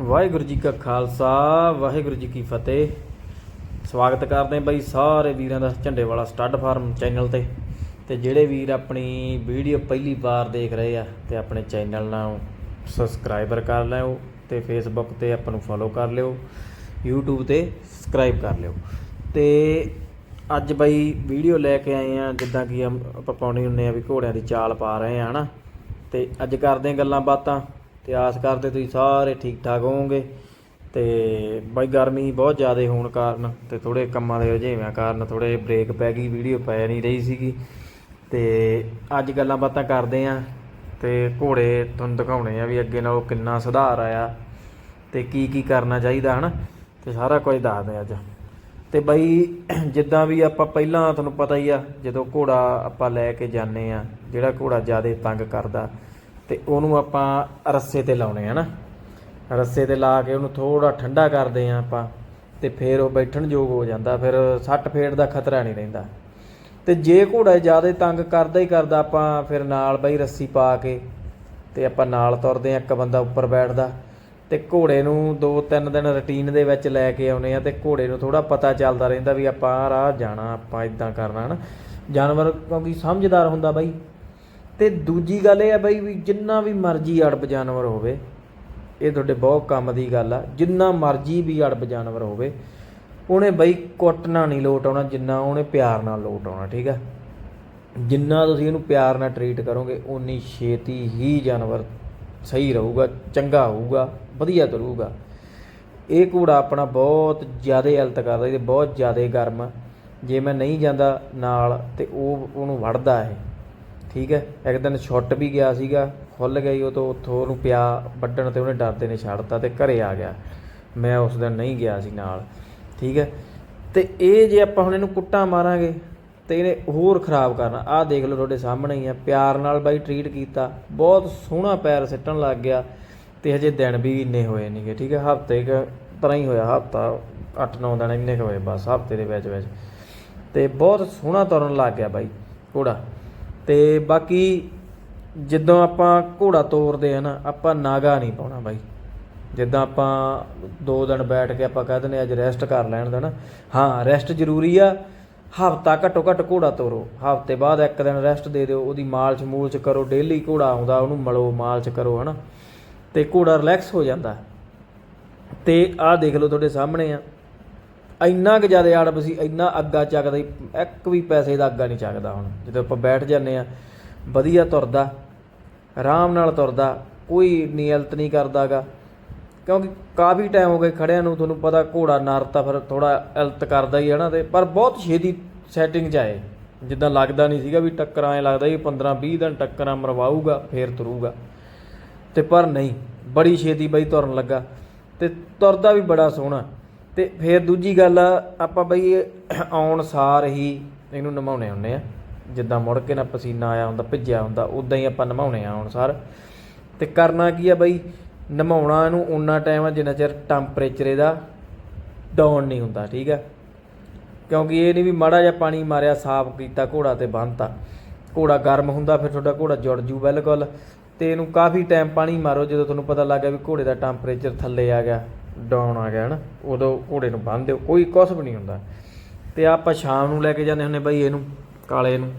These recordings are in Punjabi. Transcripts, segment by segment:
ਵਾਹਿਗੁਰੂ ਜੀ ਕਾ ਖਾਲਸਾ, ਵਾਹਿਗੁਰੂ ਜੀ ਕੀ ਫਤਿਹ। ਸਵਾਗਤ ਕਰਦੇ ਹਾਂ ਬਾਈ ਸਾਰੇ ਵੀਰਾਂ ਦਾ ਝੰਡੇ ਵਾਲਾ ਸਟੱਡ ਫਾਰਮ ਚੈਨਲ ਤੇ। ਤੇ ਜਿਹੜੇ ਵੀਰ ਆਪਣੀ ਵੀਡੀਓ ਪਹਿਲੀ ਵਾਰ ਦੇਖ ਰਹੇ ਆ ਤੇ ਆਪਣੇ ਚੈਨਲ ਨਾਲ ਸਬਸਕ੍ਰਾਈਬਰ ਕਰ ਲਿਓ ਤੇ ਫੇਸਬੁੱਕ ਤੇ ਆਪਾਂ ਨੂੰ ਫੋਲੋ ਕਰ ਲਿਓ, YouTube ਤੇ ਸਬਸਕ੍ਰਾਈਬ ਕਰ ਲਿਓ। ਤੇ ਅੱਜ ਬਾਈ ਵੀਡੀਓ ਲੈ ਕੇ ਆਏ ਆ, ਜਿੱਦਾਂ ਕਿ ਆਪਾਂ ਪਾਉਣੀ ਹੁੰਨੇ ਆ ਵੀ ਘੋੜਿਆਂ ਦੀ ਚਾਲ ਪਾ ਰਹੇ ਆ, ਹਨਾ। ਤੇ ਅੱਜ ਕਰਦੇ ਆ ਗੱਲਾਂ ਬਾਤਾਂ। ਤੇ ਆਸ ਕਰਦੇ ਤੁਸੀਂ ਸਾਰੇ ਠੀਕ ਠਾਕ ਹੋਵੋਗੇ। ਤੇ ਬਾਈ ਗਰਮੀ ਬਹੁਤ ਜ਼ਿਆਦਾ ਹੋਣ ਕਾਰਨ ਤੇ ਥੋੜੇ ਕੰਮਾਂ ਦੇ ਰੁਝੇਵਿਆਂ ਕਾਰਨ ਥੋੜੇ ਬ੍ਰੇਕ ਪੈ ਗਈ ਵੀਡੀਓ ਪੈ ਨਹੀਂ ਰਹੀ ਸੀਗੀ। ਤੇ ਅੱਜ ਗੱਲਾਂ ਬਾਤਾਂ ਕਰਦੇ ਆ ਤੇ ਘੋੜੇ ਤੁਹਾਨੂੰ ਦਿਖਾਉਣੇ ਆ ਵੀ ਅੱਗੇ ਨਾਲੋਂ ਕਿੰਨਾ ਸੁਧਾਰ ਆਇਆ ਤੇ ਕੀ ਕੀ ਕਰਨਾ ਚਾਹੀਦਾ, ਹਨਾ? ਤੇ ਸਾਰਾ ਕੁਝ ਦੱਸਦੇ ਆ ਅੱਜ। ਤੇ ਬਈ ਜਿੱਦਾਂ ਵੀ ਆਪਾਂ ਪਹਿਲਾਂ ਤੁਹਾਨੂੰ ਪਤਾ ਹੀ ਆ, ਜਦੋਂ ਘੋੜਾ ਆਪਾਂ ਲੈ ਕੇ ਜਾਂਦੇ ਆ, ਜਿਹੜਾ ਘੋੜਾ ਜ਼ਿਆਦਾ ਤੰਗ ਕਰਦਾ ਤੇ ਉਹਨੂੰ ਆਪਾਂ ਰੱਸੇ ਤੇ ਲਾਉਣੇ ਆ ਨਾ। ਰੱਸੇ ਤੇ ਲਾ ਕੇ ਉਹਨੂੰ ਥੋੜਾ ਠੰਡਾ ਕਰਦੇ ਆ ਆਪਾਂ ਤੇ ਫਿਰ ਉਹ ਬੈਠਣ ਯੋਗ ਹੋ ਜਾਂਦਾ, ਫਿਰ ਸੱਟ ਫੇੜ ਦਾ ਖਤਰਾ ਨਹੀਂ ਰਹਿੰਦਾ। ਤੇ ਜੇ ਘੋੜਾ ਜ਼ਿਆਦਾ ਤੰਗ ਕਰਦਾ ਹੀ ਕਰਦਾ ਆਪਾਂ ਫਿਰ ਨਾਲ ਬਈ ਰੱਸੀ ਪਾ ਕੇ ਤੇ ਆਪਾਂ ਨਾਲ ਤੁਰਦੇ ਆ, ਇੱਕ ਬੰਦਾ ਉੱਪਰ ਬੈਠਦਾ। ਤੇ ਘੋੜੇ ਨੂੰ 2-3 ਦਿਨ ਰੁਟੀਨ ਦੇ ਵਿੱਚ ਲੈ ਕੇ ਆਉਨੇ ਆ ਤੇ ਘੋੜੇ ਨੂੰ ਥੋੜਾ ਪਤਾ ਚੱਲਦਾ ਰਹਿੰਦਾ ਵੀ ਆਪਾਂ ਰਾਹ ਜਾਣਾ, ਆਪਾਂ ਇਦਾਂ ਕਰਨਾ ਹਨਾ। ਜਾਨਵਰ ਕਿਉਂਕਿ ਸਮਝਦਾਰ ਹੁੰਦਾ ਬਾਈ। ਤੇ ਦੂਜੀ ਗੱਲ ਇਹ ਆ ਬਈ ਵੀ ਜਿੰਨਾ ਵੀ ਮਰਜ਼ੀ ਅੜਬ ਜਾਨਵਰ ਹੋਵੇ, ਇਹ ਤੁਹਾਡੇ ਬਹੁਤ ਕੰਮ ਦੀ ਗੱਲ ਆ, ਜਿੰਨਾ ਮਰਜ਼ੀ ਵੀ ਅੜਬ ਜਾਨਵਰ ਹੋਵੇ, ਉਹਨੇ ਬਈ ਕੁੱਟਣਾ ਨਹੀਂ ਲੋਟ ਆਉਣਾ, ਜਿੰਨਾ ਉਹਨੇ ਪਿਆਰ ਨਾਲ ਲੋਟ ਆਉਣਾ, ਠੀਕ ਆ ਜਿੰਨਾ ਤੁਸੀਂ ਇਹਨੂੰ ਪਿਆਰ ਨਾਲ ਟਰੀਟ ਕਰੋਗੇ ਉਨੀ ਛੇਤੀ ਹੀ ਜਾਨਵਰ ਸਹੀ ਰਹੂਗਾ, ਚੰਗਾ ਹੋਊਗਾ, ਵਧੀਆ ਤੁਰੂਗਾ ਇਹ ਘੋੜਾ ਆਪਣਾ ਬਹੁਤ ਜ਼ਿਆਦਾ ਹਲਤ ਕਰਦਾ ਇਹ ਬਹੁਤ ਜ਼ਿਆਦਾ ਗਰਮ ਆ। ਜੇ ਮੈਂ ਨਹੀਂ ਜਾਂਦਾ ਨਾਲ ਤੇ ਉਹ ਉਹਨੂੰ ਵੜਦਾ ਹੈ ਠੀਕ ਹੈ, ਇੱਕ ਦਿਨ ਛੁੱਟ ਵੀ ਗਿਆ ਸੀਗਾ ਖੁੱਲ ਗਈ ਉਹ ਤੋਂ ਉੱਥੋਂ ਉਹਨੂੰ ਪਿਆ ਵੱਢਣ ਤੇ ਉਹਨੇ ਡਰਦੇ ਨੇ ਛੱਡਤਾ ਤੇ ਘਰੇ ਆ ਗਿਆ। ਮੈਂ ਉਸ ਦਿਨ ਨਹੀਂ ਗਿਆ ਸੀ ਨਾਲ, ਠੀਕ ਹੈ। ਤੇ ਇਹ ਜੇ ਆਪਾਂ ਹੁਣ ਇਹਨੂੰ ਕੁੱਟਾਂ ਮਾਰਾਂਗੇ ਤੇ ਇਹਨੇ ਹੋਰ ਖਰਾਬ ਕਰਨਾ। ਆਹ ਦੇਖ ਲਓ ਤੁਹਾਡੇ ਸਾਹਮਣੇ ਹੀ ਆ, ਪਿਆਰ ਨਾਲ ਬਾਈ ਟਰੀਟ ਕੀਤਾ, ਬਹੁਤ ਸੋਹਣਾ ਪੈਰ ਸਿੱਟਣ ਲੱਗ ਗਿਆ ਤੇ ਹਜੇ ਦਿਨ ਵੀ ਇੰਨੇ ਹੋਏ ਨਹੀਂਗੇ ਠੀਕ ਹੈ। ਹਫ਼ਤੇ ਕ ਤਰ੍ਹਾਂ ਹੀ ਹੋਇਆ, ਹਫਤਾ 8-9 ਦਿਨ ਇੰਨੇ ਕੁ ਹੋਏ, ਬਸ ਹਫ਼ਤੇ ਦੇ ਵਿੱਚ ਵਿੱਚ। ਤੇ ਬਹੁਤ ਸੋਹਣਾ ਤੁਰਨ ਲੱਗ ਗਿਆ ਬਾਈ, ਘੋੜਾ। ਤੇ ਬਾਕੀ ਜਦੋਂ ਆਪਾਂ ਘੋੜਾ ਤੋਰਦੇ ਆ ਨਾ, ਆਪਾਂ ਨਾਗਾ ਨਹੀਂ ਪਾਉਣਾ ਬਾਈ। ਜਿੱਦਾਂ ਆਪਾਂ ਦੋ ਦਿਨ ਬੈਠ ਕੇ ਆਪਾਂ ਕਹਿ ਦਿੰਦੇ ਅੱਜ ਰੈਸਟ ਕਰ ਲੈਣ ਦਾ ਨਾ ਹਾਂ ਰੈਸਟ ਜ਼ਰੂਰੀ ਆ, ਹਫਤਾ ਘੱਟੋ ਘੱਟ ਘੋੜਾ ਤੋਰੋ। ਹਫ਼ਤੇ ਬਾਅਦ ਇੱਕ ਦਿਨ ਰੈਸਟ ਦੇ ਦਿਓ, ਉਹਦੀ ਮਾਲਚ ਮੂਲਚ ਕਰੋ ਡੇਲੀ ਘੋੜਾ ਆਉਂਦਾ, ਉਹਨੂੰ ਮਲੋ ਮਾਲਚ ਕਰੋ, ਹਨਾ। ਤੇ ਘੋੜਾ ਰਿਲੈਕਸ ਹੋ ਜਾਂਦਾ। ਤੇ ਆਹ ਦੇਖ ਲਓ ਤੁਹਾਡੇ ਸਾਹਮਣੇ ਆ। ਇੰਨਾ ਕੁ ਜ਼ਿਆਦਾ ਆੜਪ ਸੀ, ਇੰਨਾ ਅੱਗਾ ਚੱਕਦਾ ਸੀ, ਇੱਕ ਵੀ ਪੈਸੇ ਦਾ ਅੱਗਾ ਨਹੀਂ ਚੱਕਦਾ ਹੁਣ। ਜਦੋਂ ਆਪਾਂ ਬੈਠ ਜਾਂਦੇ ਆ ਵਧੀਆ ਤੁਰਦਾ, ਆਰਾਮ ਨਾਲ ਤੁਰਦਾ, ਕੋਈ ਨਿਯਲਤ ਨਹੀਂ ਕਰਦਾਗਾ। ਕਿਉਂਕਿ ਕਾਫੀ ਟਾਈਮ ਹੋ ਗਏ ਖੜਿਆਂ ਨੂੰ, ਤੁਹਾਨੂੰ ਪਤਾ ਘੋੜਾ ਨਰ ਤਾਂ ਫਿਰ ਥੋੜਾ ਇਲਤ ਕਰਦਾ ਹੀ ਹੈ ਨਾ ਤੇ, ਪਰ ਬਹੁਤ ਛੇਤੀ ਸੈਟਿੰਗ 'ਚ ਆਏ। ਜਿੱਦਾਂ ਲੱਗਦਾ ਨਹੀਂ ਸੀਗਾ ਵੀ ਟੱਕਰਾਂ, ਐ ਲੱਗਦਾ ਇਹ 15 20 ਦਿਨ ਟੱਕਰਾਂ ਮਰਵਾਊਗਾ, ਫੇਰ ਤੁਰੂਗਾ। ਤੇ ਪਰ ਨਹੀਂ, ਬੜੀ ਛੇਤੀ ਬਈ ਤੁਰਨ ਲੱਗਾ। ਤੇ ਤੁਰਦਾ ਵੀ ਬੜਾ ਸੋਹਣਾ। ਤੇ ਫਿਰ ਦੂਜੀ ਗੱਲ ਆਪਾਂ ਬਈ ਆਉਣ ਸਾਰ ਹੀ ਇਹਨੂੰ ਨਮਾਉਣੇ ਹੁੰਨੇ ਆ। ਜਿੱਦਾਂ ਮੁੜ ਕੇ ਨਾ ਪਸੀਨਾ ਆਇਆ ਹੁੰਦਾ, ਭਿੱਜਿਆ ਹੁੰਦਾ ਉਦਾਂ ਹੀ ਆਪਾਂ ਨਮਾਉਣੇ ਆ ਆਉਣ ਸਾਰ। ਤੇ ਕਰਨਾ ਕੀ ਆ ਬਈ, ਨਮਾਉਣਾ ਇਹਨੂੰ ਉਨਾ ਟਾਈਮ ਆ ਜਿੰਨਾ ਚਿਰ ਟੈਂਪਰੇਚਰ ਇਹਦਾ ਡਾਊਨ ਨਹੀਂ ਹੁੰਦਾ, ਠੀਕ ਆ? ਕਿਉਂਕਿ ਇਹ ਨਹੀਂ ਵੀ ਮਾੜਾ ਜਿਹਾ ਪਾਣੀ ਮਾਰਿਆ, ਸਾਫ਼ ਕੀਤਾ, ਘੋੜਾ ਤੇ ਬੰਨਤਾ। ਘੋੜਾ ਗਰਮ ਹੁੰਦਾ, ਫਿਰ ਤੁਹਾਡਾ ਘੋੜਾ ਜੁੜ ਜੂ ਬਿਲਕੁਲ। ਤੇ ਇਹਨੂੰ ਕਾਫੀ ਟਾਈਮ ਪਾਣੀ ਮਾਰੋ, ਜਦੋਂ ਤੁਹਾਨੂੰ ਪਤਾ ਲੱਗ ਗਿਆ ਵੀ ਘੋੜੇ ਦਾ ਟੈਂਪਰੇਚਰ ਥੱਲੇ ਆ ਗਿਆ। ਡਾਊਨ ਆ ਗਿਆ ਹਨਾ ਉਦੋਂ ਘੋੜੇ ਨੂੰ ਬੰਨ੍ਹ ਦਿਓ, ਕੋਈ ਕੁਛ ਵੀ ਨਹੀਂ ਹੁੰਦਾ। ਤੇ ਆਪਾਂ ਸ਼ਾਮ ਨੂੰ ਲੈ ਕੇ ਜਾਂਦੇ ਹੁੰਨੇ ਬਈ ਇਹਨੂੰ, ਕਾਲੇ ਨੂੰ।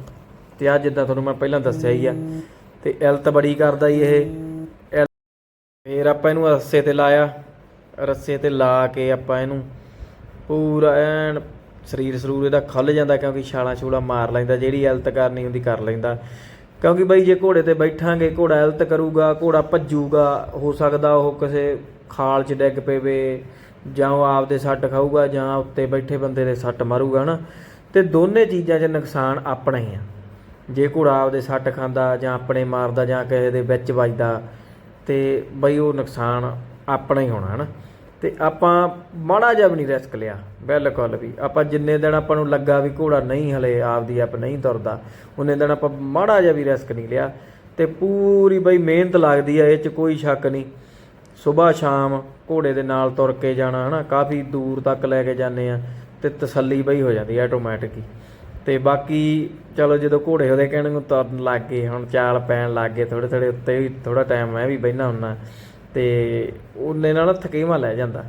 ਤੇ ਆ ਜਿੱਦਾਂ ਤੁਹਾਨੂੰ ਮੈਂ ਪਹਿਲਾਂ ਦੱਸਿਆ ਹੀ ਆ, ਤੇ ਐਲਤ ਬੜੀ ਕਰਦਾ ਹੀ ਇਹ। ਇਲ- ਫੇਰ ਆਪਾਂ ਇਹਨੂੰ ਰੱਸੇ ਤੇ ਲਾਇਆ, ਰੱਸੇ ਤੇ ਲਾ ਕੇ ਆਪਾਂ ਇਹਨੂੰ ਪੂਰਾ ਐਨ ਸਰੀਰ ਸਰੂਰ ਇਹਦਾ ਖੁੱਲ ਜਾਂਦਾ, ਕਿਉਂਕਿ ਛਾਲਾਂ ਛੂਲਾਂ ਮਾਰ ਲੈਂਦਾ, ਜਿਹੜੀ ਐਲਤ ਕਰਨੀ ਹੁੰਦੀ ਕਰ ਲੈਂਦਾ। ਕਿਉਂਕਿ ਬਈ ਜੇ ਘੋੜੇ ਤੇ ਬੈਠਾਂਗੇ, ਘੋੜਾ ਐਲਤ ਕਰੂਗਾ, ਘੋੜਾ ਭੱਜੂਗਾ, ਹੋ ਸਕਦਾ ਉਹ ਕਿਸੇ ਖਾਲ 'ਚ ਡਿੱਗ ਪਵੇ, ਜਾਂ ਉਹ ਆਪਦੇ ਸੱਟ ਖਾਊਗਾ, ਜਾਂ ਉੱਤੇ ਬੈਠੇ ਬੰਦੇ ਦੇ ਸੱਟ ਮਾਰੂਗਾ ਹਨਾ। ਤੇ ਦੋਨੇ ਚੀਜ਼ਾਂ 'ਚ ਨੁਕਸਾਨ ਆਪਣਾ ਹੀ ਆ। ਜੇ ਘੋੜਾ ਆਪਦੇ ਸੱਟ ਖਾਂਦਾ, ਜਾਂ ਆਪਣੇ ਮਾਰਦਾ, ਜਾਂ ਕਿਸੇ ਦੇ ਵਿੱਚ ਵੱਜਦਾ, ਤੇ ਬਈ ਉਹ ਨੁਕਸਾਨ ਆਪਣਾ ਹੀ ਹੋਣਾ ਹਨਾ। ਤੇ ਆਪਾਂ ਮਾੜਾ ਜਿਹਾ ਵੀ ਨਹੀਂ ਰਿਸਕ ਲਿਆ, ਬਿਲਕੁਲ ਵੀ। ਆਪਾਂ ਜਿੰਨੇ ਦਿਨ ਆਪਾਂ ਨੂੰ ਲੱਗਾ ਵੀ ਘੋੜਾ ਨਹੀਂ ਹਲੇ ਆਪਦੀ ਆਪ ਨਹੀਂ ਤੁਰਦਾ, ਉਹਨੇ ਦਿਨ ਆਪਾਂ ਮਾੜਾ ਜਿਹਾ ਵੀ ਰਿਸਕ ਨਹੀਂ ਲਿਆ। ਤੇ ਪੂਰੀ ਬਈ ਮਿਹਨਤ ਲੱਗਦੀ ਆ, ਇਹ ਚ ਕੋਈ ਸ਼ੱਕ ਨਹੀਂ। ਸਵੇਰ ਸ਼ਾਮ ਘੋੜੇ ਦੇ ਨਾਲ ਤੁਰ ਕੇ ਜਾਣਾ, ਹਨਾ? ਕਾਫੀ ਦੂਰ ਤੱਕ ਲੈ ਕੇ ਜਾਂਦੇ ਆ ਤੇ ਤਸੱਲੀ ਬਈ ਹੋ ਜਾਂਦੀ ਆਟੋਮੈਟਿਕ ਹੀ। ਤੇ ਬਾਕੀ ਚਲੋ ਜਦੋਂ ਘੋੜੇ ਉਹਦੇ ਕਹਿਣ ਨੂੰ ਤੁਰਨ ਲੱਗ ਗਏ, ਹੁਣ ਚਾਲ ਪੈਣ ਲੱਗ ਗਏ ਥੋੜੇ ਥੋੜੇ ਉੱਤੇ ਵੀ ਥੋੜਾ ਟਾਈਮ ਮੈਂ ਵੀ ਬਹਿਣਾ ਹੁੰਨਾ ਤੇ ਉਹਨੇ ਨਾਲ ਥਕੇਵਾ ਲੈ ਜਾਂਦਾ।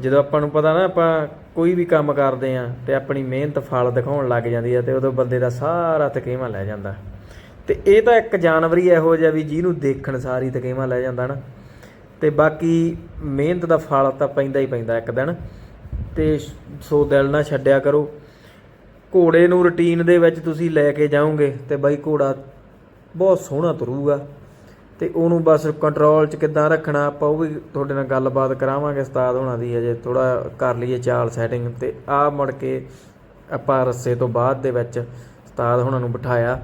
ਜਦੋਂ ਆਪਾਂ ਨੂੰ ਪਤਾ ਨਾ, ਆਪਾਂ ਕੋਈ ਵੀ ਕੰਮ ਕਰਦੇ ਆ ਤੇ ਆਪਣੀ ਮਿਹਨਤ ਫਲ ਦਿਖਾਉਣ ਲੱਗ ਜਾਂਦੀ ਆ ਤੇ ਉਦੋਂ ਬੰਦੇ ਦਾ ਸਾਰਾ ਥਕੇਵਾ ਲੈ ਜਾਂਦਾ। ਤੇ ਇਹ ਤਾਂ ਇੱਕ ਜਾਨਵਰ ਹੀ ਇਹੋ ਜਿਹਾ ਵੀ ਜਿਹਨੂੰ ਦੇਖਣ ਸਾਰੀ ਥਕੇਵਾ ਲੈ ਜਾਂਦਾ ਨਾ ਤੇ ਬਾਕੀ ਮਿਹਨਤ ਦਾ ਫਲ ਤਾਂ ਪੈਂਦਾ ਹੀ ਪੈਂਦਾ ਇੱਕ ਦਿਨ। ਤੇ ਸੋ ਦਿਲ ਨਾ ਛੱਡਿਆ ਕਰੋ। ਘੋੜੇ ਨੂੰ ਰੁਟੀਨ ਦੇ ਵਿੱਚ ਤੁਸੀਂ ਲੈ ਕੇ ਜਾਓਗੇ ਤੇ ਬਾਈ ਘੋੜਾ ਬਹੁਤ ਸੋਹਣਾ ਤੁਰੂਗਾ। ਤੇ ਉਹਨੂੰ ਬਸ ਕੰਟਰੋਲ 'ਚ ਕਿੱਦਾਂ ਰੱਖਣਾ, ਆਪਾਂ ਉਹ ਵੀ ਤੁਹਾਡੇ ਨਾਲ ਗੱਲਬਾਤ ਕਰਾਵਾਂਗੇ ਉਸਤਾਦ ਹੋਣਾ ਦੀ ਅਜੇ ਥੋੜਾ ਕਰ ਲਈਏ ਚਾਲ ਸੈਟਿੰਗ ਤੇ ਆ ਮੁੜ ਕੇ ਆਪਾਂ ਰੱਸੇ ਤੋਂ ਬਾਅਦ ਦੇ ਵਿੱਚ ਉਸਤਾਦ ਹੋਣਾ ਨੂੰ ਬਿਠਾਇਆ।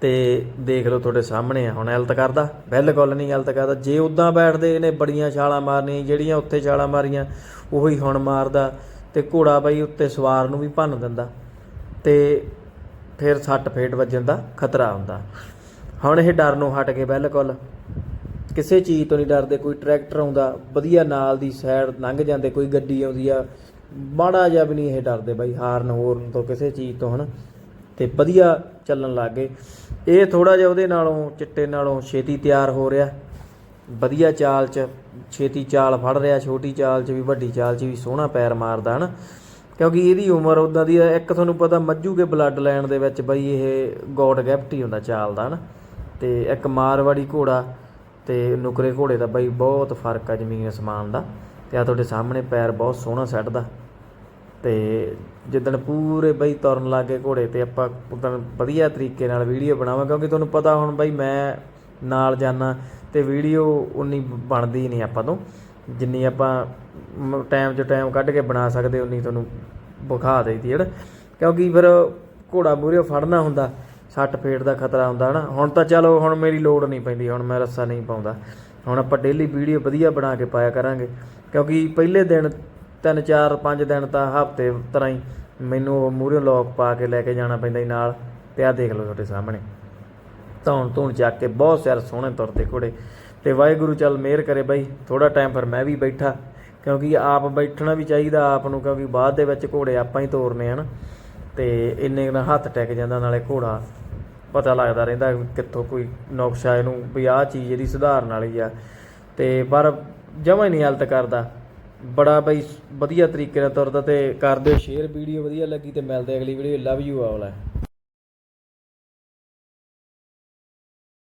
ਤੇ ਦੇਖ ਲਓ ਤੁਹਾਡੇ ਸਾਹਮਣੇ ਆ, ਹੁਣ ਹੈਲਤ ਕਰਦਾ, ਬਿਲਕੁਲ ਨਹੀਂ ਹੈਲਤ ਕਰਦਾ। ਜੇ ਉਦਾਂ ਬੈਠਦੇ, ਇਹਨੇ ਬੜੀਆਂ ਛਾਲਾਂ ਮਾਰਨੀਆਂ, ਜਿਹੜੀਆਂ ਉੱਥੇ ਛਾਲਾਂ ਮਾਰੀਆਂ, ਉਹੀ ਹੁਣ ਮਾਰਦਾ ਤੇ ਘੋੜਾ ਬਾਈ ਉੱਤੇ ਸਵਾਰ ਨੂੰ ਵੀ ਭੰਨ ਦਿੰਦਾ ਤੇ ਫਿਰ ਸੱਟ ਫੇਟ ਵੱਜਣ ਦਾ ਖਤਰਾ ਹੁੰਦਾ। ਹੁਣ ਇਹ ਡਰ ਨੂੰ ਹਟ ਕੇ ਬਿਲਕੁਲ ਕਿਸੇ ਚੀਜ਼ ਤੋਂ ਨਹੀਂ ਡਰਦੇ, ਕੋਈ ਟਰੈਕਟਰ ਆਉਂਦਾ, ਵਧੀਆ ਨਾਲ ਦੀ ਸਾਈਡ ਲੰਘ ਜਾਂਦੇ, ਕੋਈ ਗੱਡੀ ਆਉਂਦੀ ਆ, ਮਾੜਾ ਜਿਹਾ ਵੀ ਨਹੀਂ ਇਹ ਡਰਦੇ ਬਾਈ ਹਾਰਨ ਹੋਰਨ ਤੋਂ ਕਿਸੇ ਚੀਜ਼ ਤੋਂ ਹਨ। ਤੇ ਵਧੀਆ ਚੱਲਣ ਲੱਗ ਗਏ। ਇਹ ਥੋੜਾ ਜਿਹਾ ਉਹਦੇ ਨਾਲੋਂ ਚਿੱਟੇ ਨਾਲੋਂ ਛੇਤੀ ਤਿਆਰ ਹੋ ਰਿਹਾ। ਵਧੀਆ ਚਾਲ 'ਚ ਛੇਤੀ ਚਾਲ ਫੜ ਰਿਹਾ ਛੋਟੀ ਚਾਲ 'ਚ ਵੀ ਵੱਡੀ ਚਾਲ 'ਚ ਵੀ ਸੋਹਣਾ ਪੈਰ ਮਾਰਦਾ ਹਨ। ਕਿਉਂਕਿ ਇਹਦੀ ਉਮਰ ਉਦਾਂ ਦੀ ਆ, ਇੱਕ ਤੁਹਾਨੂੰ ਪਤਾ ਮੱਝੂ ਕੇ ਬਲੱਡ ਲਾਈਨ ਦੇ ਵਿੱਚ ਬਈ ਇਹ ਗੋਡ ਗਿਫਟ ਹੁੰਦਾ ਚਾਲ ਦਾ ਹਨ। ਤੇ ਇੱਕ ਮਾਰਵਾੜੀ ਘੋੜਾ ਤੇ ਨੁਕਰੇ ਘੋੜੇ ਦਾ ਬਈ ਬਹੁਤ ਫ਼ਰਕ ਆ ਜ਼ਮੀਨ ਅਸਮਾਨ ਦਾ। ਤੇ ਆ ਤੁਹਾਡੇ ਸਾਹਮਣੇ ਪੈਰ ਬਹੁਤ ਸੋਹਣਾ ਸੱਟਦਾ ਤੇ ਜਿੱਦਣ ਪੂਰੇ ਬਈ ਤੁਰਨ ਲੱਗੇ ਘੋੜੇ ਤੇ ਆਪਾਂ ਉਦਣ ਵਧੀਆ ਤਰੀਕੇ ਨਾਲ ਵੀਡੀਓ ਬਣਾਵਾਂ, ਕਿਉਂਕਿ ਤੁਹਾਨੂੰ ਪਤਾ ਹੁਣ ਬਈ ਮੈਂ ਨਾਲ ਜਾਣਾ ਤੇ ਵੀਡੀਓ ਉਨੀ ਬਣਦੀ ਨਹੀਂ ਆਪਾਂ ਤੋਂ। ਜਿੰਨੀ ਆਪਾਂ ਟਾਈਮ 'ਚ ਟਾਈਮ ਕੱਢ ਕੇ ਬਣਾ ਸਕਦੇ, ਉਨੀ ਤੁਹਾਨੂੰ ਵਿਖਾ ਦੇਈਦੀ ਹੈ ਕਿਉਂਕਿ ਫਿਰ ਘੋੜਾ ਮੂਹਰੇ ਫੜਨਾ ਹੁੰਦਾ, ਸੱਟ ਫੇਟ ਦਾ ਖਤਰਾ ਹੁੰਦਾ ਹਨਾ ਹੁਣ ਤਾਂ ਚਲੋ, ਹੁਣ ਮੇਰੀ ਲੋੜ ਨਹੀਂ ਪੈਂਦੀ, ਹੁਣ ਮੈਂ ਰੱਸਾ ਨਹੀਂ ਪਾਉਂਦਾ। ਹੁਣ ਆਪਾਂ ਡੇਲੀ ਵੀਡੀਓ ਵਧੀਆ ਬਣਾ ਕੇ ਪਾਇਆ ਕਰਾਂਗੇ। ਕਿਉਂਕਿ ਪਹਿਲੇ ਦਿਨ ਤਿੰਨ, ਚਾਰ, ਪੰਜ ਦਿਨ ਤਾਂ ਹਫ਼ਤੇ ਤਰ੍ਹਾਂ ਹੀ ਮੈਨੂੰ ਮੂਹਰੇ ਲੋਕ ਪਾ ਕੇ ਲੈ ਕੇ ਜਾਣਾ ਪੈਂਦਾ ਸੀ ਨਾਲ ਤੇ ਆਹ ਦੇਖ ਲਓ ਤੁਹਾਡੇ ਸਾਹਮਣੇ। ਧੌਣ ਧੂਣ ਚੱਕ ਕੇ ਬਹੁਤ ਸਿਰ ਸੋਹਣੇ ਤੁਰਦੇ ਘੋੜੇ। ਤੇ ਵਾਹਿਗੁਰੂ ਚੱਲ ਮਿਹਰ ਕਰੇ ਬਾਈ ਥੋੜਾ ਟਾਈਮ ਫਿਰ ਮੈਂ ਵੀ ਬੈਠਾ, ਕਿਉਂਕਿ ਆਪ ਬੈਠਣਾ ਵੀ ਚਾਹੀਦਾ ਆਪ ਨੂੰ, ਕਿਉਂਕਿ ਬਾਅਦ ਦੇ ਵਿੱਚ ਘੋੜੇ ਆਪਾਂ ਹੀ ਤੋਰਨੇ ਹਨ ਤੇ ਇੰਨੇ ਨਾਲ ਹੱਥ ਟਿਕ ਜਾਂਦਾ ਨਾਲੇ ਘੋੜਾ, ਪਤਾ ਲੱਗਦਾ ਰਹਿੰਦਾ ਕਿੱਥੋਂ ਕੋਈ ਨੁਕਸ਼ਾ ਇਹਨੂੰ ਵੀ ਆਹ ਚੀਜ਼ ਇਹਦੀ ਸੁਧਾਰਨ ਵਾਲੀ ਆ। ਤੇ ਪਰ ਜਮਾ ਹੀ ਨਹੀਂ ਹਲਤ ਕਰਦਾ। ਬੜਾ ਬਈ, ਵਧੀਆ ਤਰੀਕੇ ਨਾਲ ਤੁਰਦਾ ਅਤੇ ਕਰ ਦਿਓ ਸ਼ੇਅਰ, ਵੀਡੀਓ ਵਧੀਆ ਲੱਗੀ ਅਤੇ ਮਿਲਦੇ ਅਗਲੀ ਵੀਡੀਓ ਲਵ ਯੂ ਆਲ